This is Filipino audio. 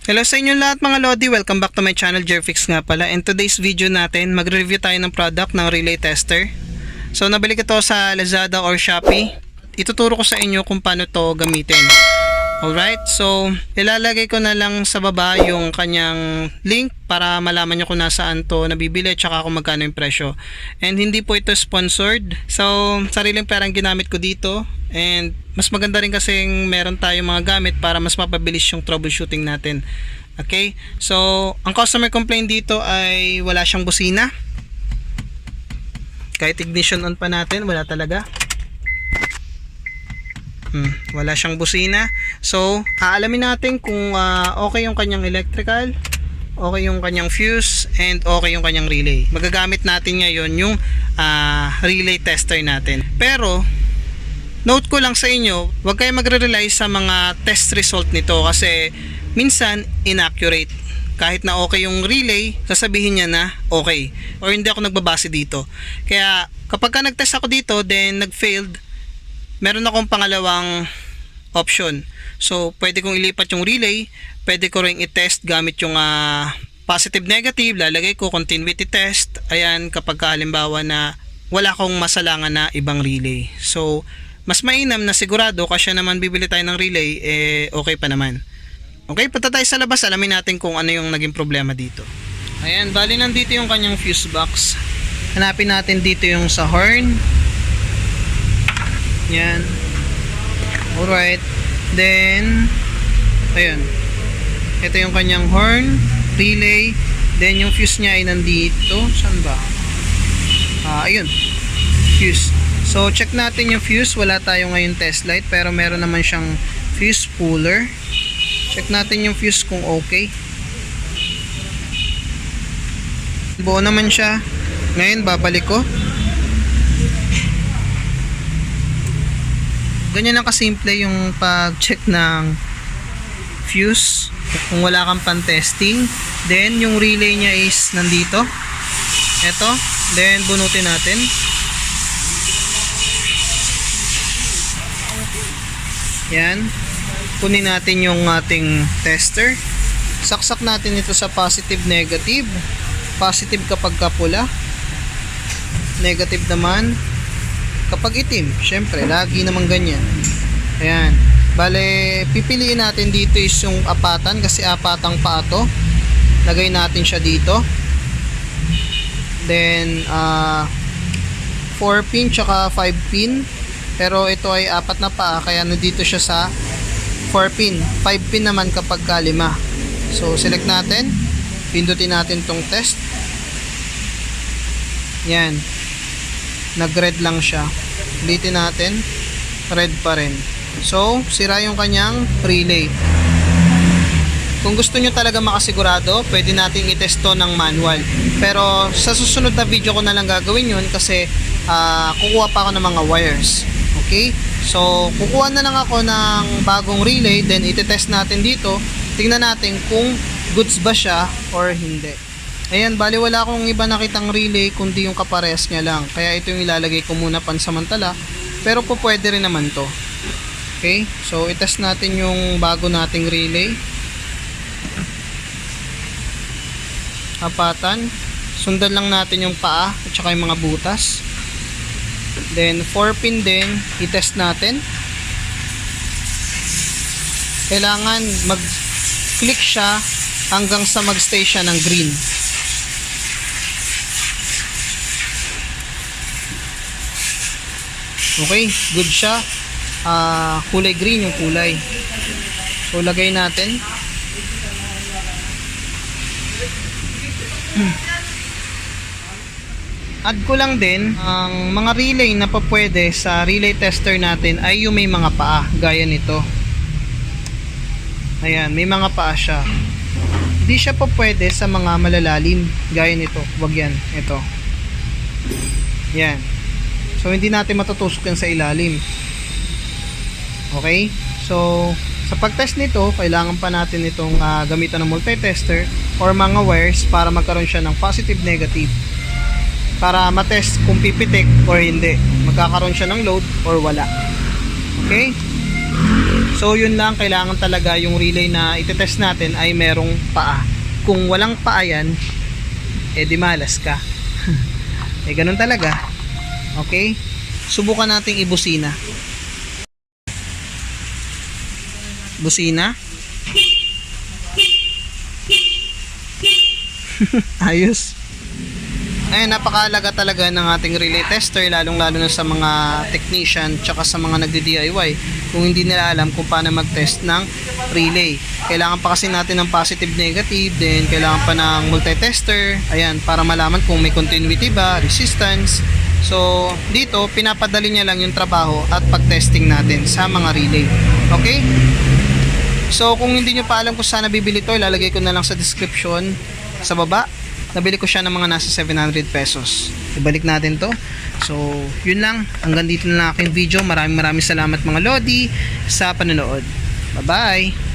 Hello sa inyo lahat mga Lodi, welcome back to my channel Jerfix nga pala. In today's video natin, mag-review tayo ng product ng relay tester. So nabili ko to sa Lazada or Shopee. Ituturo ko sa inyo kung paano to gamitin. Alright, so ilalagay ko na lang sa baba yung kanyang link para malaman nyo kung nasaan to nabibili tsaka kung magkano yung presyo. And hindi po ito sponsored. So sariling perang ginamit ko dito and mas maganda rin kasing meron tayong mga gamit para mas mapabilis yung troubleshooting natin. Okay? So ang customer complaint dito ay wala siyang busina. Kahit ignition on pa natin, wala talaga. Hmm, wala siyang busina. So, aalamin natin kung ah, okay yung kanyang electrical, okay yung kanyang fuse, and okay yung kanyang relay. Magagamit natin ngayon yung ah, relay tester natin. Pero, note ko lang sa inyo, huwag kayo magre-rely sa mga test result nito kasi minsan inaccurate. Kahit na okay yung relay, sasabihin niya na okay. Or hindi ako nagbabase dito. Kaya kapag ka nag-test ako dito, then nag-failed, meron akong pangalawang option. So, pwede kong ilipat yung relay, pwede ko ring i-test gamit yung ah, positive negative, lalagay ko continuity test. Ayan, kapag ka halimbawa na wala akong masalangan na ibang relay. So, mas mainam na sigurado kasi naman bibili tayo ng relay, eh okay pa naman. Okay, punta tayo sa labas, alamin natin kung ano yung naging problema dito. Ayan, bali nandito yung kanyang fuse box. Hanapin natin dito yung sa horn. Yan. Alright. Then, ayun. Ito yung kanyang horn, relay. Then, yung fuse niya ay nandito. Saan ba? Ah, ayun. Fuse. So, check natin yung fuse. Wala tayo ngayon test light, pero meron naman siyang fuse puller. Check natin yung fuse kung okay. Buo naman siya. Ngayon, babalik ko. Ganyan lang kasimple yung pag-check ng fuse. Kung wala kang pan-testing. Then yung relay niya is nandito. Eto. Then bunutin natin. Yan. Kunin natin yung ating tester. Saksak natin ito sa positive negative. Positive kapag kapula. Negative naman kapag itim, syempre, lagi naman ganyan. Ayan. Bale, pipiliin natin dito is yung apatan kasi apatang pa ito. Lagay natin siya dito. Then, uh, 4 pin tsaka 5 pin. Pero ito ay apat na pa, kaya nandito siya sa 4 pin. 5 pin naman kapag ka lima. So, select natin. Pindutin natin tong test. Yan nag-red lang siya. Ulitin natin, red pa rin. So, sira yung kanyang relay. Kung gusto nyo talaga makasigurado, pwede nating itesto ng manual. Pero sa susunod na video ko na lang gagawin yun kasi ah, kukuha pa ako ng mga wires. Okay? So, kukuha na lang ako ng bagong relay, then itetest natin dito. Tingnan natin kung goods ba siya or hindi. Ayan, bali wala akong iba nakitang relay kundi yung kapares niya lang. Kaya ito yung ilalagay ko muna pansamantala. Pero po pwede rin naman to. Okay, so itest natin yung bago nating relay. Apatan. Sundan lang natin yung paa at saka yung mga butas. Then 4 pin din, itest natin. Kailangan mag-click siya hanggang sa mag-stay siya ng green. Okay, good siya. Ah, kulay green yung kulay. So lagay natin. Add ko lang din ang mga relay na pa pwede sa relay tester natin ay yung may mga paa gaya nito. Ayan, may mga paa siya. Hindi siya pa pwede sa mga malalalim gaya nito. Wag yan, ito. Yan. So, hindi natin matutusok yan sa ilalim. Okay? So, sa pag-test nito, kailangan pa natin itong ah, gamitan ng multitester or mga wires para magkaroon siya ng positive negative para matest kung pipitik or hindi. Magkakaroon siya ng load or wala. Okay? So yun lang, kailangan talaga yung relay na itetest natin ay merong paa. Kung walang paa yan, eh di malas ka. eh ganun talaga. Okay? Subukan nating ibusina. Busina. Ayos. Ayun, napakalaga talaga ng ating relay tester lalong lalo na sa mga technician tsaka sa mga nagdi-DIY kung hindi nila alam kung paano mag-test ng relay. Kailangan pa kasi natin ng positive negative, then kailangan pa ng multi-tester, ayan, para malaman kung may continuity ba, resistance. So, dito, pinapadali niya lang yung trabaho at pag-testing natin sa mga relay. Okay? So, kung hindi nyo pa alam kung saan nabibili to, ilalagay ko na lang sa description sa baba. Nabili ko siya ng mga nasa 700 pesos. Ibalik natin to. So, yun lang. Hanggang dito na lang aking video. Maraming maraming salamat mga Lodi sa panonood. Bye-bye!